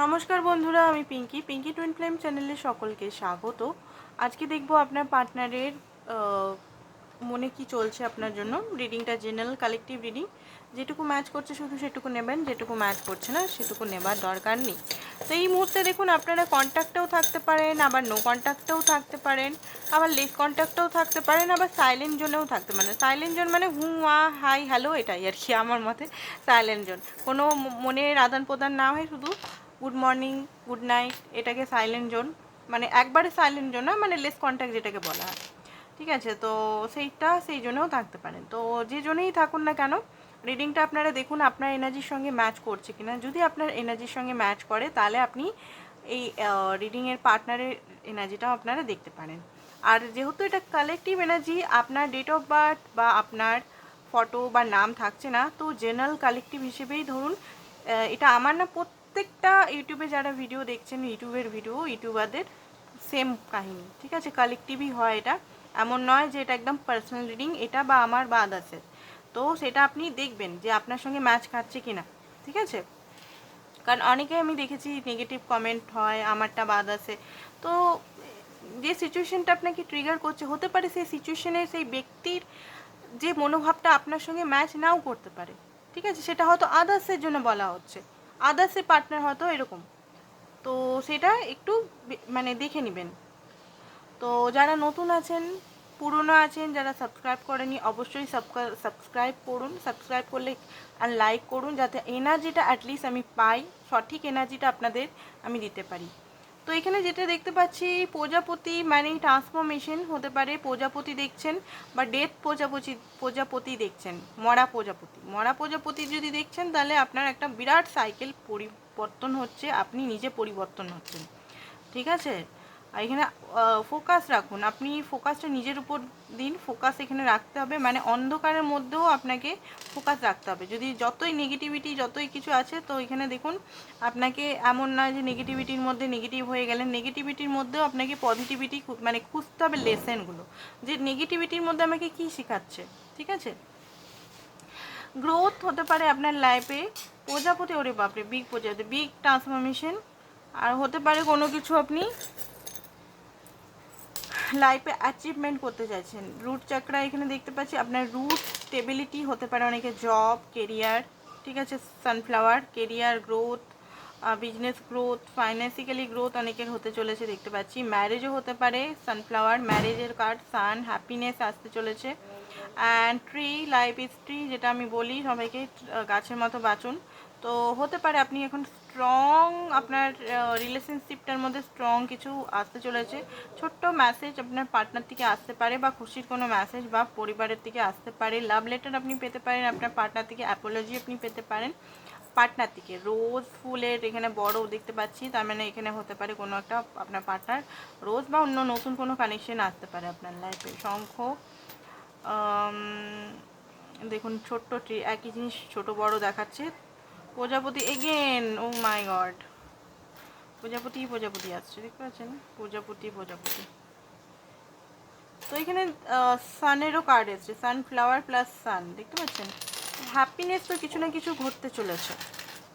নমস্কার বন্ধুরা, আমি পিঙ্কি। পিঙ্কি টুইন ফ্লেম চ্যানেলে সকলকে স্বাগত। আজকে দেখব আপনার পার্টনারের মনে কি চলছে আপনার জন্য। রিডিংটা জেনারেল কালেকটিভ রিডিং। যেটুকু ম্যাচ করছে শুধু সেটুকু নেবেন, যেটুকু ম্যাচ করছে না, সেটুকু নেবার দরকার নেই। তো এই মুহূর্তে দেখুন, আপনারা কন্ট্যাক্টেও থাকতে পারেন, আবার নো কন্ট্যাক্টেও থাকতে পারেন, আবার লেস কন্ট্যাক্টেও থাকতে পারেন, আবার সাইলেন্ট জোনেও থাকতে পারেন। সাইলেন্ট জোন মানে হু আ হাই হ্যালো এটাই আর কি আমার মতে সাইলেন্ট জোন কোনো মনের আদান প্রদান না হয় শুধু গুড মর্নিং গুড নাইট এটাকে সাইলেন্ট জোন মানে একবারে সাইলেন্ট জোন না মানে লেস কন্ট্যাক্ট যেটাকে বলা হয়। ঠিক আছে? তো সেইটা, সেই জন্যও থাকতে পারেন তো যে জন্যই থাকুন না কেন রিডিংটা আপনারা দেখুন, আপনার এনার্জির সঙ্গে ম্যাচ করছে কিনা। যদি আপনার এনার্জির সঙ্গে ম্যাচ করে, তাহলে আপনি এই রিডিংয়ের পার্টনারের এনার্জিটাও আপনারা দেখতে পারেন। আর যেহেতু এটা কালেকটিভ এনার্জি আপনার ডেট অফ বার্থ বা আপনার ফটো বা নাম থাকছে না, তো জেনারেল কালেকটিভ হিসেবেই ধরুন এটা আমার না প্রত্যেকটা ইউটিউবে যারা ভিডিও দেখছেন, ইউটিউবের ভিডিও ইউটিউবারদের সেম কাহিনী, ঠিক আছে? কালেকটিভই হয় এটা। এমন নয় যে এটা একদম পার্সোনাল রিডিং এটা বা আমার বা আদার্সের তো সেটা আপনি দেখবেন যে আপনার সঙ্গে ম্যাচ খাচ্ছে কিনা, ঠিক আছে? কারণ অনেকে আমি দেখেছি নেগেটিভ কমেন্ট হয়, আমারটা বাদ আছে তো যে সিচুয়েশনটা আপনাকে ট্রিগার করছে, হতে পারে সেই সিচুয়েশনে সেই ব্যক্তির যে মনোভাবটা আপনার সঙ্গে ম্যাচ নাও করতে পারে, ঠিক আছে? সেটা হয়তো আদার্সের জন্য বলা হচ্ছে। আদার্সের পার্টনার হয়তো এরকম। তো সেটা একটু মানে দেখে নেবেন। তো যারা নতুন আছেন, পুরনো আছেন, যারা সাবস্ক্রাইব করেনি অবশ্যই সাবস্ক্রাইব করুন। সাবস্ক্রাইব করলে আর লাইক করুন, যাতে এনার্জিটা অ্যাটলিস্ট আমি পাই, সঠিক এনার্জিটা আপনাদের আমি দিতে পারি। তো এখানে যেটা দেখতে পাচ্ছি, প্রজাপতি মানে ট্রান্সফরমেশন হতে পারে। প্রজাপতি দেখছেন বা ডেথ প্রজাপতি প্রজাপতি দেখছেন, মরা প্রজাপতি। মরা প্রজাপতি যদি দেখছেন, তাহলে আপনার একটা বিরাট সাইকেল পরিবর্তন হচ্ছে, আপনি নিজে পরিবর্তন হচ্ছেন। ঠিক আছে? আর এখানে ফোকাস রাখুন। আপনি ফোকাসটা নিজের উপর দিন ফোকাস এখানে রাখতে হবে। মানে অন্ধকারের মধ্যেও আপনাকে ফোকাস রাখতে হবে। যদি যতই নেগেটিভিটি যতই কিছু আছে, তো এখানে দেখুন, আপনাকে এমন নয় যে নেগেটিভিটির মধ্যে নেগেটিভ হয়ে গেলেন। নেগেটিভিটির মধ্যেও আপনাকে পজিটিভিটি মানে খুঁজতে হবে লেসেনগুলো যে নেগেটিভিটির মধ্যে আমাকে কী শেখাচ্ছে? ঠিক আছে? গ্রোথ হতে পারে আপনার লাইফে প্রজাপতি, ওরে বাপরে বিগ প্রজাপতি বিগ ট্রান্সফরমেশন আর হতে পারে কোনো কিছু আপনি লাইফে অ্যাচিভমেন্ট করতে চাইছেন। রুট চাকরা এখানে দেখতে পাচ্ছি, আপনার রুট স্টেবিলিটি হতে পারে অনেকে জব কেরিয়ার ঠিক আছে sunflower career growth business growth financially growth অনেকের হতে চলেছে দেখতে পাচ্ছি। ম্যারেজও হতে পারে সানফ্লাওয়ার ম্যারেজের কার্ড সান হ্যাপিনেস আসতে চলেছে। And tree life is tree যেটা আমি বলি সবাইকে গাছের মতো বাঁচুন। তো হতে পারে আপনি এখন স্ট্রং আপনার রিলেশনশিপটার মধ্যে স্ট্রং কিছু আসতে চলেছে। ছোট্ট মেসেজ আপনার পার্টনার থেকে আসতে পারে বা খুশির কোনো মেসেজ বা পরিবারের থেকে আসতে পারে। লাভ লেটার আপনি পেতে পারেন, আপনার পার্টনার থেকে অ্যাপোলজি আপনি পেতে পারেন। পার্টনার থেকে রোজ ফুলের এখানে বড় দেখতে পাচ্ছি, তার মানে এখানে হতে পারে কোনো একটা আপনার পার্টনার রোজ বা অন্য নতুন কোনো কানেকশন আসতে পারে আপনার লাইফে শঙ্খ দেখুন, ছোট্ট একই জিনিস ছোট বড় দেখাচ্ছে। প্রজাপতি এগেন ও মাই গড প্রজাপতি প্রজাপতি আসছে, দেখতে পাচ্ছেন? প্রজাপতি প্রজাপতি। তো এখানে সানেরও কার্ড এসছে সানফ্লাওয়ার প্লাস সান দেখতে পাচ্ছেন? হ্যাপিনেস তো কিছু না কিছু ঘটতে চলেছে।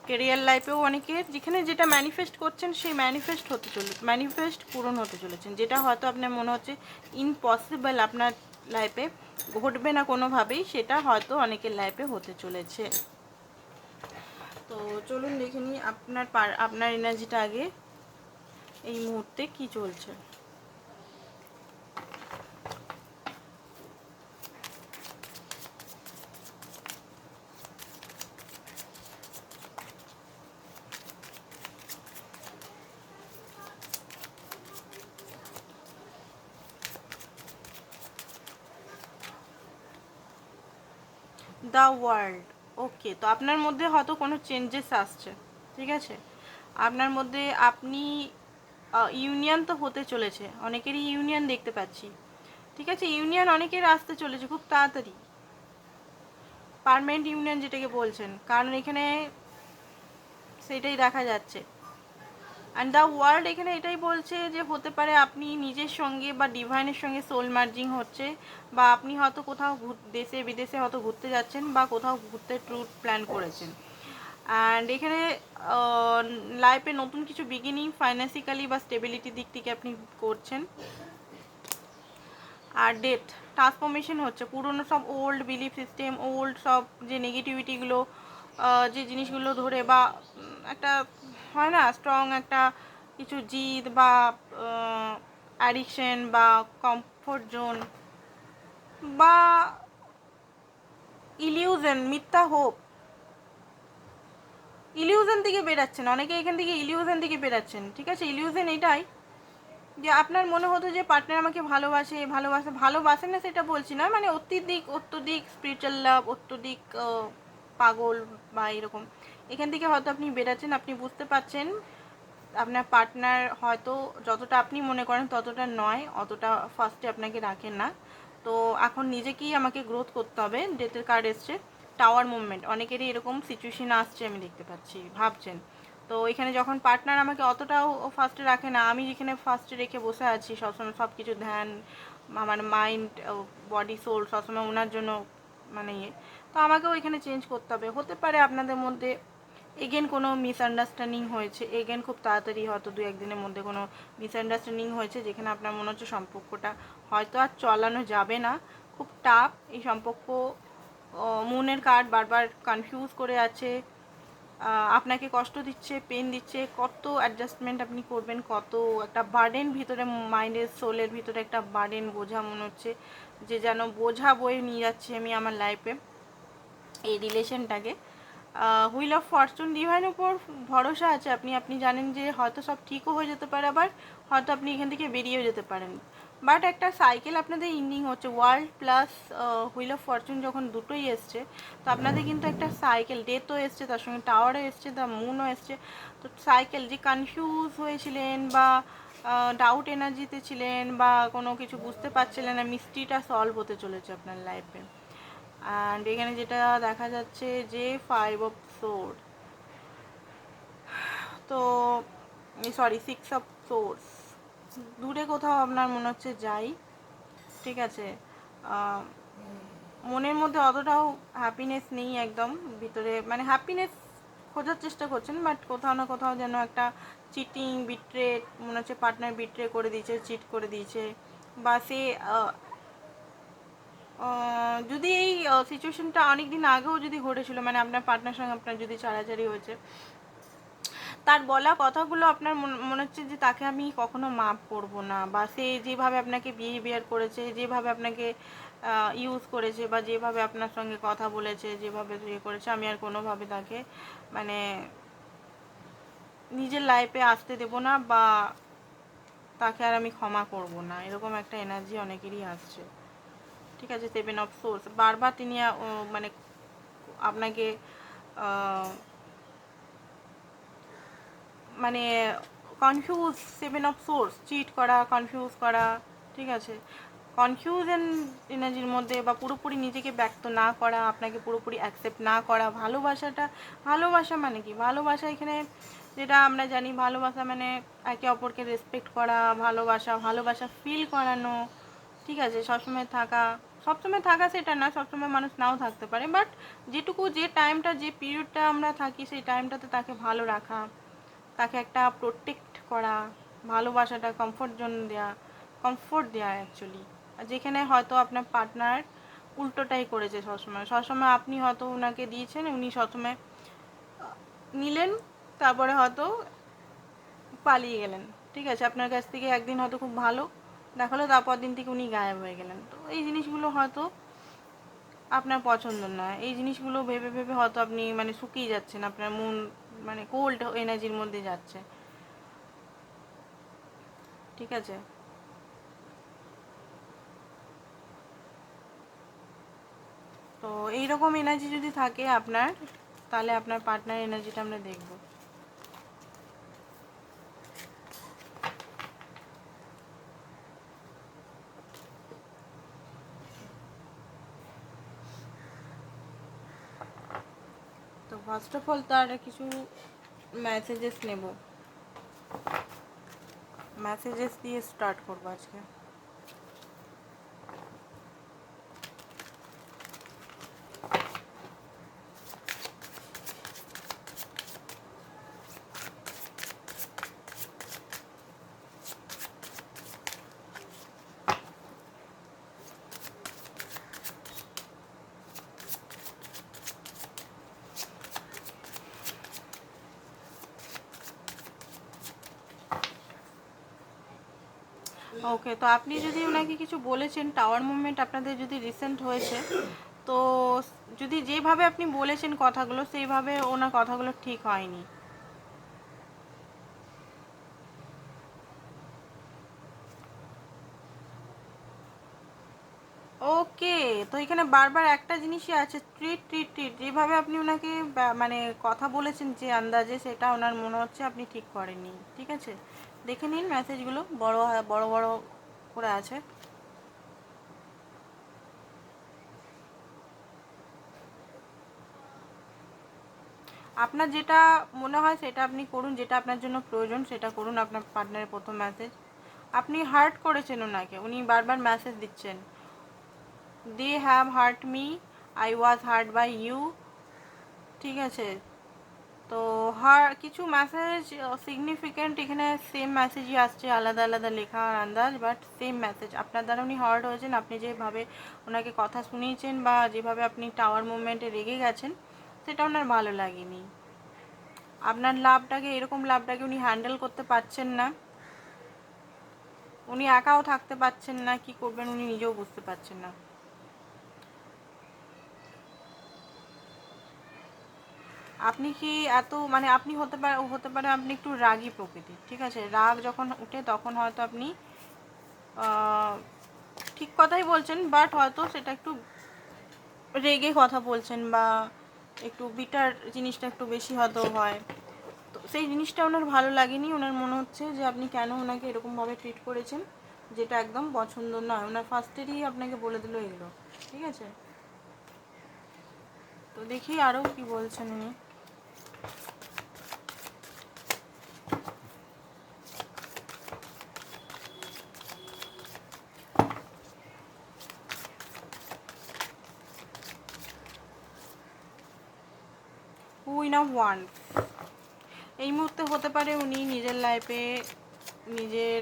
কেরিয়ার লাইফেও অনেকের যেখানে যেটা ম্যানিফেস্ট করছেন, সেই ম্যানিফেস্ট হতে চলে ম্যানিফেস্ট পূরণ হতে চলেছেন। যেটা হয়তো আপনার মনে হচ্ছে ইম্পসিবল আপনার লাইফে ঘটবে না কোনোভাবেই, সেটা হয়তো অনেকের লাইফে হতে চলেছে। তো চলুন দেখে নিই আপনার আপনার এনার্জিটা আগে। এই মুহূর্তে কি চলছে? দ্য ওয়ার্ল্ড ওকে তো আপনার মধ্যে হয়তো কোনো চেঞ্জেস আসছে, ঠিক আছে? আপনার মধ্যে আপনি ইউনিয়ন তো হতে চলেছে, অনেকেরই ইউনিয়ন দেখতে পাচ্ছি, ঠিক আছে? ইউনিয়ন অনেকের আসতে চলেছে খুব তাড়াতাড়ি। পারমানেন্ট ইউনিয়ন যেটাকে বলছেন, কারণ এখানে সেটাই দেখা যাচ্ছে। অ্যান্ড দ্য ওয়ার্ল্ড এখানে এটাই বলছে যে হতে পারে আপনি নিজের সঙ্গে বা ডিভাইনের সঙ্গে সোল মার্জিং হচ্ছে, বা আপনি হয়তো কোথাও দেশে, বিদেশে হয়তো ঘুরতে যাচ্ছেন বা কোথাও ঘুরতে ট্যুর প্ল্যান করেছেন। অ্যান্ড এখানে লাইফে নতুন কিছু বিগিনিং ফাইন্যান্সিক্যালি বা স্টেবিলিটির দিক থেকে আপনি করছেন। আর ডেথ ট্রান্সফরমেশন হচ্ছে। পুরনো সব ওল্ড বিলিফ সিস্টেম ওল্ড সব যে নেগেটিভিটিগুলো যে জিনিসগুলো ধরে বা একটা হয় না স্ট্রং একটা কিছু জিদ বা অ্যাডিকশন বা কমফোর্ট জোন বা ইলিউশন মিথ্যা হোপ ইলিউশন থেকে বেরাচ্ছেন, অনেকে এখান থেকে ইলিউশন থেকে বেরাচ্ছেন, ঠিক আছে? ইলিউশন এটাই যে আপনার মনে হতো যে পার্টনার আমাকে ভালোবাসে ভালোবাসে ভালোবাসে না সেটা বলছি না মানে অত্যধিক অত্যধিক স্পিরিচুয়াল লাভ অত্যধিক পাগল বা এরকম। এখান থেকে হয়তো আপনি বেরাচ্ছেন, আপনি বুঝতে পারছেন আপনার পার্টনার হয়তো যতটা আপনি মনে করেন ততটা নয়, অতটা ফার্স্টে আপনাকে রাখেন না। তো এখন নিজেকেই আমাকে গ্রোথ করতে হবে ডেটের কার্ড এসছে টাওয়ার মুভমেন্ট অনেকেরই এরকম সিচুয়েশন আসছে, আমি দেখতে পাচ্ছি, ভাবছেন। তো এখানে যখন পার্টনার আমাকে অতটাও ফার্স্টে রাখে না, আমি যেখানে ফার্স্টে রেখে বসে আছি, সবসময় সব কিছু ধ্যান, আমার মাইন্ড বডি সোল সবসময় ওনার জন্য মানে ইয়ে। তো আমাকেও এখানে চেঞ্জ করতে হবে। হতে পারে আপনাদের মধ্যে এগেন কোনো মিসআন্ডারস্ট্যান্ডিং হয়েছে। এগেন খুব তাড়াতাড়ি হয়তো দু একদিনের মধ্যে কোনো মিসআন্ডারস্ট্যান্ডিং হয়েছে, যেখানে আপনার মনে হচ্ছে সম্পর্কটা হয়তো আর চলানো যাবে না। খুব টাফ এই সম্পর্ক মনের কার্ড বারবার কনফিউজ করে আছে। আপনাকে কষ্ট দিচ্ছে পেন দিচ্ছে, কত অ্যাডজাস্টমেন্ট আপনি করবেন, কত একটা বার্ডেন ভিতরে মাইন্ডের সোলের ভিতরে একটা বার্ডেন বোঝা মনে হচ্ছে, যে যেন বোঝা বয়ে নিয়ে যাচ্ছি আমি আমার লাইফে এই রিলেশনটাকে হুইল অফ ফরচুন ডিভাইনের উপর ভরসা আছে। আপনি আপনি জানেন যে হয়তো সব ঠিকও হয়ে যেতে পারে, আবার হয়তো আপনি এখান থেকে বেরিয়েও যেতে পারেন। বাট একটা সাইকেল আপনাদের ইন্ডিং হচ্ছে। World plus wheel of fortune যখন দুটোই এসছে, তো আপনাদের কিন্তু একটা সাইকেল ডেথও এসছে, তার সঙ্গে টাওয়ারও এসছে দ্য মুনও এসছে। তো সাইকেল যে কনফিউজ হয়েছিলেন বা ডাউট এনার্জিতে ছিলেন বা কোনো কিছু বুঝতে পারছিলেন না মিস্ট্রিটা সলভ হতে চলেছে আপনার লাইফে অ্যান্ড এখানে যেটা দেখা যাচ্ছে যে ফাইভ অফ সোর্ড তো সরি সিক্স অফ সোর্স দূরে কোথাও আপনার মনে হচ্ছে যাই, ঠিক আছে? মনের মধ্যে অতটাও হ্যাপিনেস নেই একদম, ভিতরে মানে হ্যাপিনেস খোঁজার চেষ্টা করছেন বাট কোথাও না কোথাও যেন একটা চিটিং বিট্রে মনে হচ্ছে পার্টনার বিট্রে করে দিয়েছে চিট করে দিয়েছে, বা সে যদি এই সিচুয়েশনটা অনেক দিন আগেও যদি ঘটেছিল মানে আপনার পার্টনার সঙ্গে আপনার যদি ছাড়াছাড়ি হয়েছে, তার বলা কথাগুলো আপনার মন- মনে হচ্ছে যে তাকে আমি কখনো মাফ করব না, বা সে যেভাবে আপনাকে বিহেভিয়ার করেছে, যেভাবে আপনাকে ইউজ করেছে, বা যেভাবে আপনার সঙ্গে কথা বলেছে, যেভাবে ইয়ে করেছে, আমি আর কোনোভাবে তাকে মানে নিজের লাইফে আসতে দেব না, বা তাকে আর আমি ক্ষমা করব না, এরকম একটা এনার্জি অনেকেরই আসছে। ঠিক আছে সেভেন অফ সোর্স বারবার তিনি মানে আপনাকে মানে confuse seven of swords cheat করা কনফিউজ করা, ঠিক আছে? কনফিউশন এনার্জির মধ্যে বা পুরোপুরি নিজেকে ব্যক্ত না করা, আপনাকে পুরোপুরি অ্যাকসেপ্ট না করা, ভালোবাসাটা, ভালোবাসা মানে কি? ভালোবাসা এখানে যেটা আমরা জানি, ভালোবাসা মানে একে অপরকে রেসপেক্ট করা, ভালোবাসা ভালোবাসা ফিল করানো, ঠিক আছে? সবসময় থাকা সবসময় থাকা সেটা না, সবসময় মানুষ নাও থাকতে পারে। বাট যেটুকু যে টাইমটা যে পিরিয়ডটা আমরা থাকি, সেই টাইমটাতে তাকে ভালো রাখা, তাকে একটা প্রোটেক্ট করা, ভালোবাসাটা কমফোর্ট জোন দেওয়া কমফোর্ট দেওয়া অ্যাকচুয়ালি যেখানে হয়তো আপনার পার্টনার উল্টোটাই করেছে সবসময়। সবসময় আপনি হয়তো ওনাকে দিয়েছেন, উনি সবসময় নিলেন, তারপরে হয়তো পালিয়ে গেলেন। ঠিক আছে, আপনার কাছ থেকে একদিন হয়তো খুব ভালো দেখাল, তারপর দিন থেকে উনি গায়েব হয়ে গেলেন। তো এই জিনিসগুলো হয়তো আপনার পছন্দ না এই জিনিসগুলো ভেবে ভেবে হয়তো আপনি মানে শুকিয়ে যাচ্ছেন, আপনার মন মানে কোল্ড এনার্জির মধ্যে যাচ্ছে। ঠিক আছে? তো এইরকম এনার্জি যদি থাকে আপনার, তাহলে আপনার পার্টনার এনার্জিটা আমরা দেখব। ফার্স্ট অফ অল তার কিছু মেসেজেস নেব। মেসেজেস দিয়ে স্টার্ট করব আজকে। ওকে তো আপনি যদি ওনাকে কিছু বলেছেন টাওয়ার মুভমেন্ট আপনাদের যদি রিসেন্ট হয়েছে, তো যদি যেভাবে আপনি বলেছেন কথাগুলো, সেইভাবে ওনার কথাগুলো ঠিক হয়নি। ওকে তো এখানে বারবার একটা জিনিসই আছে ট্রিট ট্রিট ট্রিট যেভাবে আপনি ওনাকে মানে কথা বলেছেন যে আন্দাজে, সেটা ওনার মনে হচ্ছে আপনি ঠিক করেননি, ঠিক আছে? দেখে নিন মেসেজগুলো বড় বড় বড় করে আছে। আপনার যেটা মনে হয় সেটা আপনি করুন, যেটা আপনার জন্য প্রয়োজন সেটা করুন আপনার পার্টনারের প্রথম মেসেজ আপনি হার্ট করেছেন ওনাকে, উনি বারবার মেসেজ দিচ্ছেন। They have hurt me I was hurt by you ঠিক আছে? তো হার কিছু মেসেজ সিগনিফিক্যান্ট এখানে সেম মেসেজই আসছে, আলাদা আলাদা লেখা আন্দাজ বাট সেম মেসেজ আপনার দ্বারা উনি হার্ট হয়েছেন, আপনি যেভাবে ওনাকে কথা শুনিয়েছেন বা যেভাবে আপনি টাওয়ার মুভমেন্টে রেগে গেছেন, সেটা ওনার ভালো লাগেনি। আপনার লাভটাকে, এরকম লাভটাকে উনি হ্যান্ডেল করতে পারছেন না। উনি একাও থাকতে পারছেন না, কি করবেন উনি নিজেও বুঝতে পারছেন না। আপনি কি এত মানে আপনি হতে পারে হতে পারে আপনি একটু রাগী প্রকৃতির, ঠিক আছে? রাগ যখন উঠে তখন হয়তো আপনি ঠিক কথাই বলছেন বাট হয়তো সেটা একটু রেগে কথা বলছেন বা একটু বিটার জিনিসটা একটু বেশি হয়তো হয়। তো সেই জিনিসটা ওনার ভালো লাগেনি। ওনার মনে হচ্ছে যে আপনি কেন ওনাকে এরকমভাবে ট্রিট করেছেন, যেটা একদম পছন্দ নয়। ওনার ফার্স্টেরই আপনাকে বলে দিল এগুলো, ঠিক আছে? তো দেখি আরও কি বলছেন উনি। অফ ওয়ান এই মুহূর্তে হতে পারে উনি নিজের লাইফে নিজের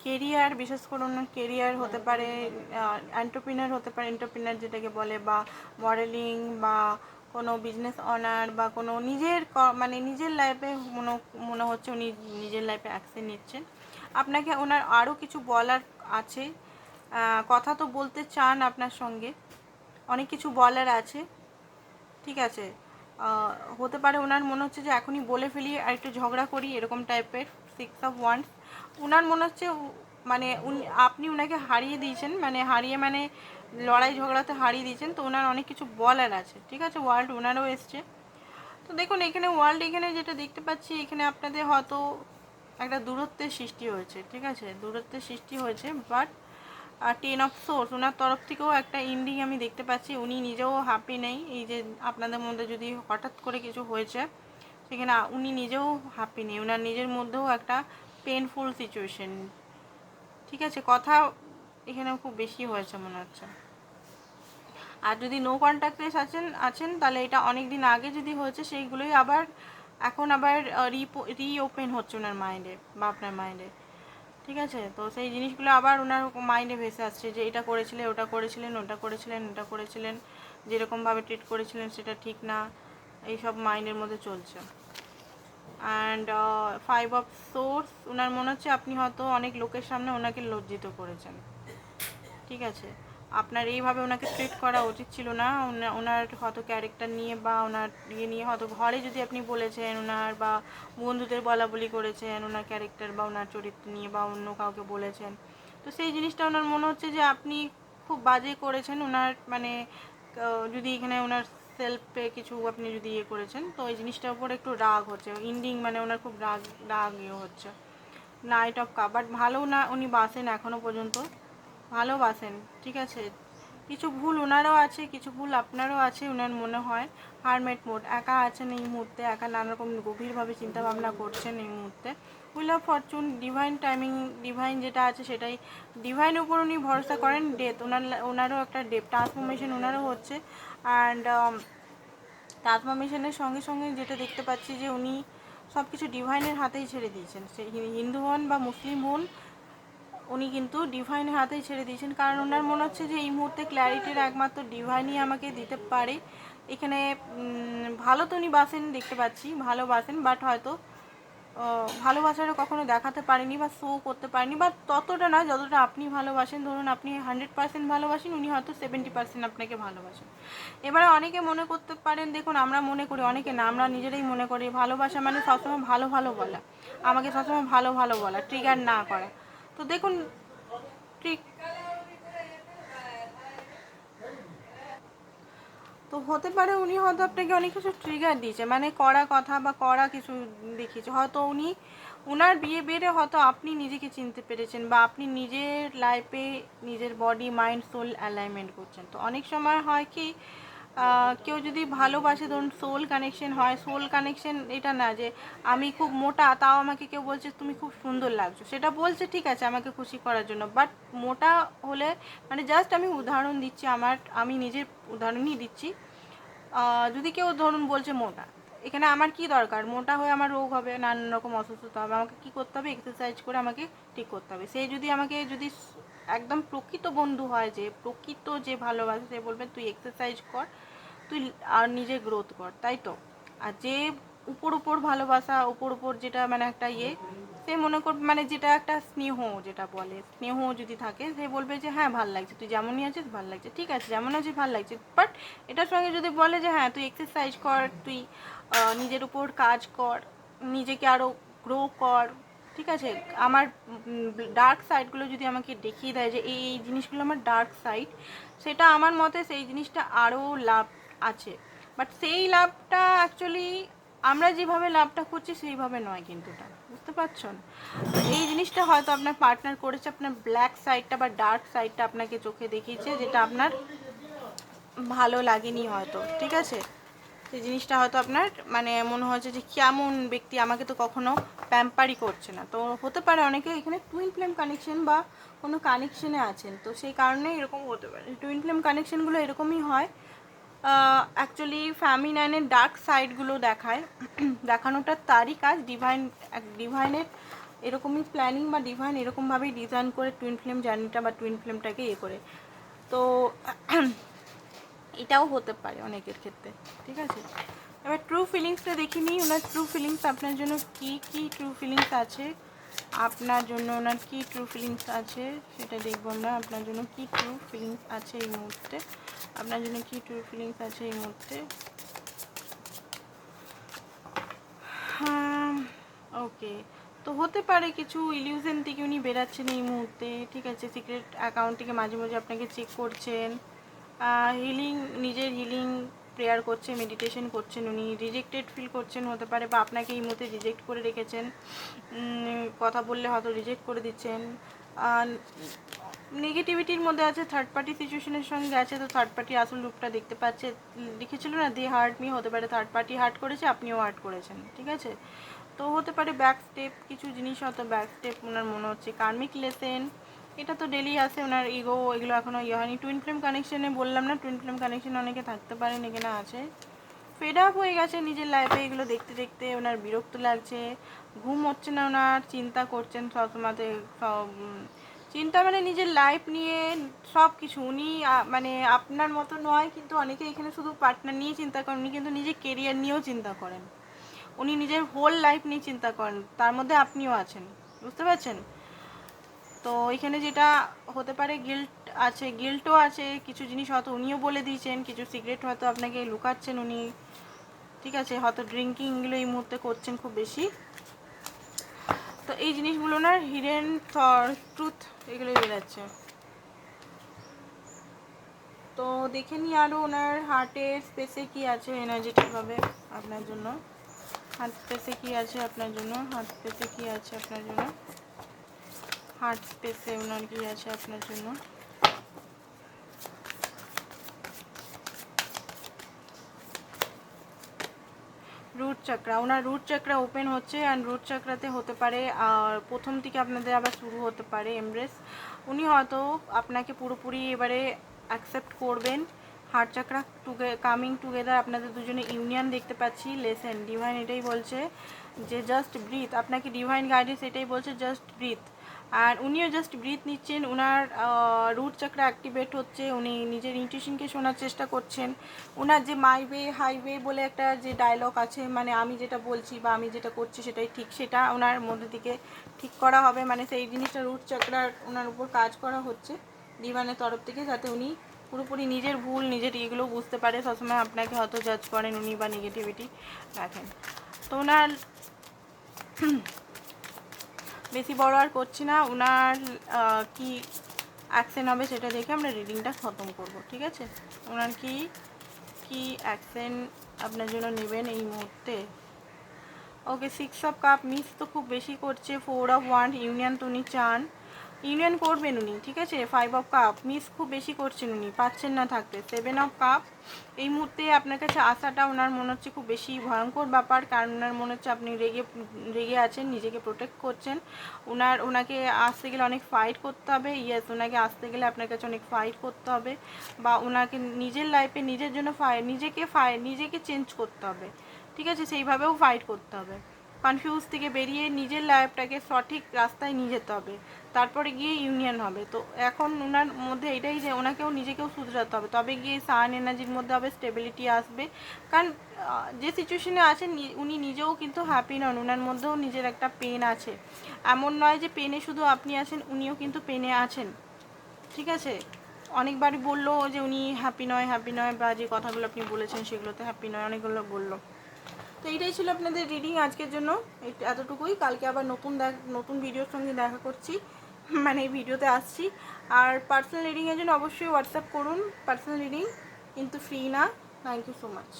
কেরিয়ার বিশেষ করে ওনার কেরিয়ার হতে পারে এন্টারপ্রিনার হতে পারে এন্টারপ্রিনার যেটাকে বলে বা মডেলিং বা কোনো বিজনেস অনার বা কোনো নিজের মানে নিজের লাইফে মনে মনে হচ্ছে উনি নিজের লাইফে অ্যাকশন নিচ্ছেন। আপনাকে ওনার আরও কিছু বলার আছে। কথা তো বলতে চান আপনার সঙ্গে। অনেক কিছু বলার আছে। ঠিক আছে? হতে পারে ওনার মনে হচ্ছে যে এখনই বলে ফেলি, আর একটু ঝগড়া করি, এরকম টাইপের সিক্স অফ ওয়ান্স ওনার মনে হচ্ছে মানে আপনি ওনাকে হারিয়ে দিয়েছেন মানে হারিয়ে মানে লড়াই ঝগড়াতে হারিয়ে দিয়েছেন, তো ওনার অনেক কিছু বলার আছে, ঠিক আছে? ওয়ার্ল্ড ওনারও এসছে। তো দেখুন, এখানে ওয়ার্ল্ড এখানে যেটা দেখতে পাচ্ছি, এখানে আপনাদের হয়তো একটা দূরত্বের সৃষ্টি হয়েছে, ঠিক আছে? দূরত্বের সৃষ্টি হয়েছে বাট টেন অফ সোর্স ওনার তরফ থেকেও একটা ইন্ডিং আমি দেখতে পাচ্ছি, উনি নিজেও হ্যাপি নেই, এই যে আপনাদের মধ্যে যদি হঠাৎ করে কিছু হয়েছে, সেখানে উনি নিজেও হ্যাপি নেই ওনার নিজের মধ্যেও একটা পেনফুল সিচুয়েশন ঠিক আছে, কথা এখানে খুব বেশি হয়েছে মনে হচ্ছে। আর যদি নো কন্ট্যাক্টে আছেন আছেন, তাহলে এটা অনেক দিন আগে যদি হয়েছে, সেইগুলোই আবার এখন আবার রি ওপেন হচ্ছে ওনার মাইন্ডে বা আপনার মাইন্ডে ঠিক আছে? তো সেই জিনিসগুলো আবার ওনার মাইন্ডে ভেসে আসছে যে এটা করেছিলেন, ওটা করেছিলেন ওটা করেছিলেন ওটা করেছিলেন, যেরকমভাবে ট্রিট করেছিলেন, সেটা ঠিক না, এইসব মাইন্ডের মধ্যে চলছে। অ্যান্ড ফাইভ অফ সোর্স ওনার মনে হচ্ছে আপনি হয়তো অনেক লোকের সামনে ওনাকে লজ্জিত করেছেন। ঠিক আছে? আপনার এইভাবে ওনাকে ট্রিট করা উচিত ছিল না। ওনার হয়তো ক্যারেক্টার নিয়ে বা ওনার ইয়ে নিয়ে হয়তো ঘরে যদি আপনি বলেছেন ওনার বা বন্ধুদের বলা বলি করেছেন ওনার ক্যারেক্টার বা ওনার চরিত্র নিয়ে বা অন্য কাউকে বলেছেন। তো সেই জিনিসটা ওনার মনে হচ্ছে যে আপনি খুব বাজে করেছেন। ওনার মানে যদি এখানে ওনার সেলফে কিছু আপনি যদি ইয়ে করেছেন, তো এই জিনিসটার উপর একটু রাগ হচ্ছে। ইন্ডিং মানে ওনার খুব রাগ রাগ ইয়ে হচ্ছে। নাইট অফ কাপ বাট ভালো না, উনি বাসেন এখনও পর্যন্ত। ভালোবাসেন ঠিক আছে? কিছু ভুল ওনারও আছে, কিছু ভুল আপনারও আছে ওনার মনে হয়। হারমেট মোড একা আছেন এই মুহূর্তে, একা নানারকম গভীরভাবে চিন্তাভাবনা করছেন এই মুহূর্তে। Wheel of fortune divine timing divine যেটা আছে সেটাই। ডিভাইন উপর উনি ভরসা করেন ডেথ ওনার ওনারও একটা ডেপ ট্রান্সফরমেশন ওনারও হচ্ছে। অ্যান্ড ট্রান্সফরমেশনের সঙ্গে সঙ্গে যেটা দেখতে পাচ্ছি যে উনি সব কিছু ডিভাইনের হাতেই ছেড়ে দিয়েছেন। সে হিন্দু হন বা মুসলিম হন, উনি কিন্তু ডিভাইনের হাতেই ছেড়ে দিয়েছেন। কারণ ওনার মনে হচ্ছে যে এই মুহূর্তে ক্ল্যারিটির একমাত্র ডিভাইনই আমাকে দিতে পারে। এখানে ভালো তো উনি বাসেন, দেখতে পাচ্ছি, ভালো বাসেন বাট হয়তো ভালোবাসাটা কখনো দেখাতে পারেনি বা শো করতে পারেনি বা ততটা না, যতটা আপনি ভালোবাসেন, ধরুন আপনি হান্ড্রেড পার্সেন্ট ভালোবাসেন, উনি হয়তো সেভেন্টি পার্সেন্ট আপনাকে ভালোবাসেন। এবারে অনেকে মনে করতে পারেন, দেখুন আমরা মনে করি, অনেকে না, আমরা নিজেরাই মনে করি, ভালোবাসা মানে সবসময় ভালো ভালো বলা। আমাকে সবসময় ভালো ভালো বলা ট্রিগার না করা। তো দেখুন ট্রিক তো হতে পারে উনি হয়তো আপনাকে অনেক কিছু ট্রিগার দিয়েছে। মানে করা কথা বা করা কিছু দেখিয়েছে হয়তো উনি, উনার বিয়ে বেড়ে হয়তো আপনি নিজেকে চিনতে পেরেছেন বা আপনি নিজের লাইফে নিজের বডি মাইন্ড সোল অ্যালাইনমেন্ট করছেন। তো অনেক সময় হয় কি কেউ যদি ভালোবাসে, ধরুন সোল কানেকশন হয় সোল কানেকশন এটা না যে আমি খুব মোটা, তাও আমাকে কেউ বলছে তুমি খুব সুন্দর লাগছো। সেটা বলছে, ঠিক আছে, আমাকে খুশি করার জন্য। বাট মোটা হলে মানে জাস্ট আমি উদাহরণ দিচ্ছি আমার, আমি নিজের উদাহরণই দিচ্ছি। যদি কেউ ধরুন বলছে মোটা, এখানে আমার কি দরকার? মোটা হয়ে আমার রোগ হবে, নানান রকম অসুস্থতা হবে, আমাকে কি করতে হবে? এক্সারসাইজ করে আমাকে ঠিক করতে হবে। সে যদি আমাকে, যদি একদম প্রকৃত বন্ধু হয়, যে প্রকৃত যে ভালোবাসে, সে বলবে, তুই এক্সারসাইজ কর। তুই আর নিজে গ্রোথ কর, তাই তো? আর যে উপর উপর ভালোবাসা, উপর উপর যেটা মানে একটা ইয়ে সে মনে কর মানে যেটা একটা স্নেহ যেটা বলে, স্নেহ যদি থাকে, সে বলবে যে হ্যাঁ ভালো লাগছে, তুই যেমনই আছিস, ভালো লাগছে, ঠিক আছে, যেমন আছিস, ভালো লাগছে। বাট এটার সঙ্গে যদি বলে যে হ্যাঁ তুই এক্সারসাইজ কর, তুই নিজের উপর কাজ কর, নিজেকে আরও গ্রো কর। ঠিক আছে? আমার ডার্ক সাইডগুলো যদি আমাকে দেখিয়ে দেয় যে, এই এই জিনিসগুলো আমার ডার্ক সাইড সেটা আমার মতে সেই জিনিসটা আরও লাভ আছে। বাট সেই লাভটা অ্যাকচুয়ালি আমরা যেভাবে লাভটা করছি সেইভাবে নয় কিন্তু এটা, বুঝতে পারছেন এই জিনিসটা হয়তো আপনার পার্টনার করেছে, আপনার ব্ল্যাক সাইডটা বা ডার্ক সাইডটা আপনাকে চোখে দেখিয়েছে, যেটা আপনার ভালো লাগেনি হয়তো, ঠিক আছে? সেই জিনিসটা হয়তো আপনার মানে মনে হচ্ছে যে কেমন ব্যক্তি, আমাকে তো কখনো প্যাম্পারই করছে না। তো হতে পারে অনেকে এখানে টুইন ফ্লেম কানেকশন বা কোনো কানেকশনে আছেন। তো সেই কারণে এরকম হতে পারে। টুইন ফ্লেম কানেকশনগুলো এরকমই হয়। অ্যাকচুয়ালি ফ্যামিনাইনের ডার্ক সাইডগুলো দেখায়। দেখানোটা তারই কাজ। ডিভাইন ডিভাইনের এরকমই প্ল্যানিং বা ডিভাইন এরকমভাবেই ডিজাইন করে টুইন ফিল্ম জার্নিটা বা টুইন ফিল্মটাকে ইয়ে করে। তো এটাও হতে পারে অনেকের ক্ষেত্রে, ঠিক আছে? এবার ট্রু ফিলিংসটা দেখে নিই। ওনার ট্রু ফিলিংস আপনার জন্য কি কি ট্রু ফিলিংস আছে? আপনার জন্য ওনার কী ট্রু ফিলিংস আছে সেটা দেখব আমরা। আপনার জন্য কী ট্রু ফিলিংস আছে এই মুহূর্তে? আপনার জন্য কী ট্রু ফিলিংস আছে এই মুহূর্তে? হ্যাঁ ওকে তো হতে পারে কিছু ইলিউশন থেকে উনি বেরাচ্ছেন এই মুহূর্তে। ঠিক আছে সিক্রেট অ্যাকাউন্ট থেকে মাঝে মাঝে আপনাকে চেক করছেন। হিলিং নিজের হিলিং প্রেয়ার করছে মেডিটেশন করছেন, উনি রিজেক্টেড ফিল করছেন হতে পারে বা আপনাকে এই মুহূর্তে রিজেক্ট করে রেখেছেন। কথা বললে হয়তো রিজেক্ট করে দিচ্ছেন। নেগেটিভিটির মধ্যে আছে থার্ড পার্টি সিচুয়েশনের সঙ্গে আছে, তো থার্ড পার্টি আসল রূপটা দেখতে পাচ্ছে। লিখেছিল না দে হার্ট মি হতে পারে থার্ড পার্টি হার্ট করেছে, আপনিও হার্ট করেছেন, ঠিক আছে? তো হতে পারে ব্যাক স্টেপ কিছু জিনিস হয়তো ব্যাক স্টেপ ওনার মনে হচ্ছে। কার্মিক লেসেন এটা তো ডেলি আসে ওনার ইগো এগুলো এখনও ইয়ে হয়নি। টুইন ফ্লেম কানেকশানে বললাম না টুইন ফ্লেম কানেকশন অনেকে থাকতে পারেন, এখানে আছে। ফেড আপ হয়ে গেছে নিজের লাইফে এগুলো দেখতে দেখতে ওনার বিরক্ত লাগছে। ঘুম হচ্ছে না ওনার, চিন্তা করছেন সবসময়তে, সব চিন্তা মানে নিজের লাইফ নিয়ে সব কিছু উনি মানে আপনার মতো নয়, কিন্তু অনেকে এখানে শুধু পার্টনার নিয়ে চিন্তা করেন, উনি কিন্তু নিজের কেরিয়ার নিয়েও চিন্তা করেন। উনি নিজের হোল লাইফ নিয়ে চিন্তা করেন, তার মধ্যে আপনিও আছেন, বুঝতে পারছেন? তো এখানে যেটা হতে পারে গিল্ট আছে গিল্টও আছে, কিছু জিনিস হয়তো উনিও বলে দিয়েছেন, কিছু সিগারেট হয়তো আপনাকে লুকাচ্ছেন উনি। ঠিক আছে, হয়তো ড্রিঙ্কিং এগুলো এই মুহূর্তে করছেন খুব বেশি। তো এই জিনিসগুলো না হিডেন ট্রুথ এগুলো বেরাচ্ছে তো দেখে নিই আরও ওনার হার্টের স্পেসে কি আছে এনার্জেটিকভাবে আপনার জন্য। হার্ট স্পেসে কি আছে আপনার জন্য? হার্ট স্পেসে কি আছে আপনার জন্য? হার্ট স্পেসে ওনার কি আছে আপনার জন্য? রুট চাকরা। ওনার রুট চাকরা ওপেন হচ্ছে অ্যান্ড রুট চাকরাতে হতে পারে আর প্রথম থেকে আপনাদের আবার শুরু হতে পারে এমব্রেস উনি হয়তো আপনাকে পুরোপুরি এবারে অ্যাকসেপ্ট করবেন। Heart chakra together coming together আপনাদের দুজনে ইউনিয়ন দেখতে পাচ্ছি লেসেন ডিভাইন এটাই বলছে। যে জাস্ট ব্রিথ আপনাকে ডিভাইন গাইডেন্স এটাই বলছে জাস্ট ব্রিথ আর উনিও জাস্ট ব্রিথ নিচ্ছেন ওনার রুট চাকরা অ্যাক্টিভেট হচ্ছে, উনি নিজের ইনটিউশনকে শোনার চেষ্টা করছেন। ওনার যে মাই ওয়ে হাইওয়ে বলে একটা যে ডায়লগ আছে মানে আমি যেটা বলছি বা আমি যেটা করছি সেটাই ঠিক, সেটা ওনার মধ্যে থেকে ঠিক করা হবে। মানে সেই জিনিসটা রুট চাকরার ওনার উপর কাজ করা হচ্ছে ডিভানের তরফ থেকে, যাতে উনি পুরোপুরি নিজের ভুল, নিজের ইয়েগুলো বুঝতে পারে। সবসময় আপনাকে হয়তো জাজ করেন উনি বা নেগেটিভিটি রাখেন। তো ওনার বেশি বড় আর করছি না ওনার কি অ্যাকসেন্ট হবে সেটা দেখে আমরা রিডিংটা খতম করব, ঠিক আছে? ওনার কি কি অ্যাকসেন্ট আপনার জন্য নেবেন এই মুহূর্তে? Okay six of cup miss তো খুব বেশি করছে ফোর অফ ওয়ান ইউনিয়ন তো উনি চান। ইউনিয়ন করবেন উনি, ঠিক আছে? ফাইভ অফ কাপ মিস খুব বেশি করছেন উনি, পাচ্ছেন না থাকতে। সেভেন অফ কাপ এই মুহূর্তে আপনার কাছে আসাটা ওনার মনে হচ্ছে খুব বেশি ভয়ঙ্কর ব্যাপার, কারণ ওনার মনে হচ্ছে আপনি রেগে রেগে আছেন, নিজেকে প্রোটেক্ট করছেন। ওনার ওনাকে আসতে গেলে অনেক ফাইট করতে হবে ইয়েস ওনাকে আসতে গেলে আপনার কাছে অনেক ফাইট করতে হবে, বা ওনাকে নিজের লাইফে নিজের জন্য ফাই নিজেকে ফাই নিজেকে চেঞ্জ করতে হবে, ঠিক আছে? সেইভাবেও ফাইট করতে হবে। কনফিউজ থেকে বেরিয়ে নিজের লাইফটাকে সঠিক রাস্তায় নিয়ে যেতে হবে। তারপরে গিয়ে ইউনিয়ন হবে। তো এখন ওনার মধ্যে এটাই যে ওনাকেও নিজেকেও শুধরাতে হবে। তবে গিয়ে সান এনার্জির মধ্যে হবে স্টেবিলিটি আসবে। কারণ যে সিচুয়েশনে আছেন উনি নিজেও কিন্তু হ্যাপি নন। ওনার মধ্যেও নিজের একটা পেন আছে। এমন নয় যে পেনে শুধু আপনি আছেন, উনিও কিন্তু পেনে আছেন। ঠিক আছে? অনেকবারই বলল যে উনি হ্যাপি নয় হ্যাপি নয়, বা যে কথাগুলো আপনি বলেছেন সেগুলোতে হ্যাপি নয়, অনেকগুলো বলল। তো এইটাই ছিল আপনাদের রিডিং আজকের জন্য। এতটুকুই। কালকে আবার নতুন নতুন ভিডিওর সঙ্গে দেখা করছি। মানে এই ভিডিওতে আসছি। আর পার্সোনাল রিডিংয়ের জন্য অবশ্যই হোয়াটসঅ্যাপ করুন। পার্সোনাল রিডিং কিন্তু ফ্রি না। Thank you so much